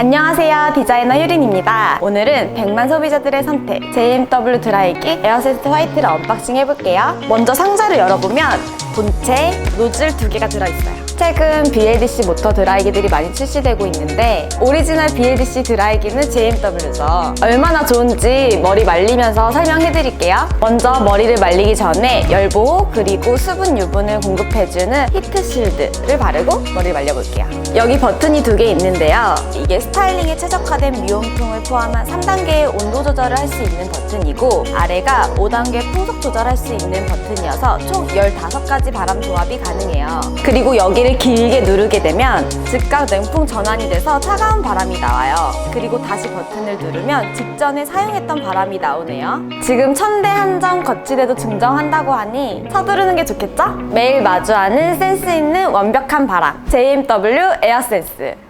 안녕하세요. 디자이너 효린입니다. 오늘은 100만 소비자들의 선택 JMW 드라이기 에어센스 화이트를 언박싱 해볼게요. 먼저 상자를 열어보면 본체, 노즐 두 개가 들어있어요 최근 BLDC 모터 드라이기들이 많이 출시되고 있는데 오리지널 BLDC 드라이기는 JMW죠. 얼마나 좋은지 머리 말리면서 설명해드릴게요. 먼저 머리를 말리기 전에 열보호 그리고 수분 유분을 공급해주는 히트 실드를 바르고 머리 말려볼게요. 여기 버튼이 두 개 있는데요. 이게 스타일링에 최적화된 미용통을 포함한 3단계의 온도 조절을 할 수 있는 버튼이고 아래가 5단계 풍속 조절할 수 있는 버튼이어서 총 15가지 바람 조합이 가능해요. 그리고 여기 를 길게 누르게 되면 즉각 냉풍 전환이 돼서 차가운 바람이 나와요. 그리고 다시 버튼을 누르면 직전에 사용했던 바람이 나오네요. 지금 천대 한정 거치대도 증정한다고 하니 서두르는 게 좋겠죠? 매일 마주하는 센스 있는 완벽한 바람. JMW 에어센스